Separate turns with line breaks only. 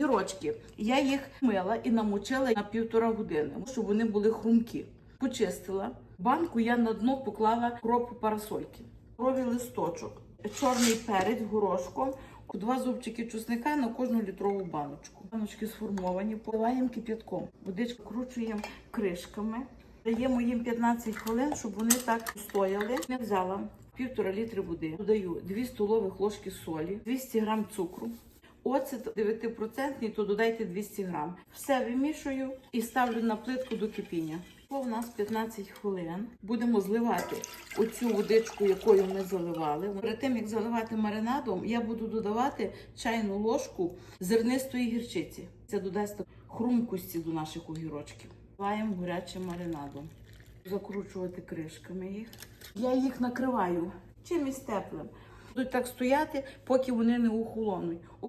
Гірочки. Я їх мила і намочила на півтора години, щоб вони були хрумкі. Почистила. Банку я на дно поклала кропу парасольки. Крові листочок, чорний перець горошком, два зубчики чесника на кожну літрову баночку. Баночки сформовані, поливаємо кип'ятком. Водичку кручуємо кришками. Даємо їм 15 хвилин, щоб вони так стояли. Я взяла півтора літри води, додаю 2 столових ложки солі, 200 грам цукру. Оцет 9%, то додайте 200 грам. Все вимішую і ставлю на плитку до кипіння. По в нас 15 хвилин. Будемо зливати оцю водичку, якою ми заливали. Перед тим як заливати маринадом, я буду додавати чайну ложку зернистої гірчиці. Це додасть хрумкості до наших огірочків. Заливаємо гарячим маринадом. Закручувати кришками їх. Я їх накриваю чимось теплим. Будуть так стояти, поки вони не охолонуть.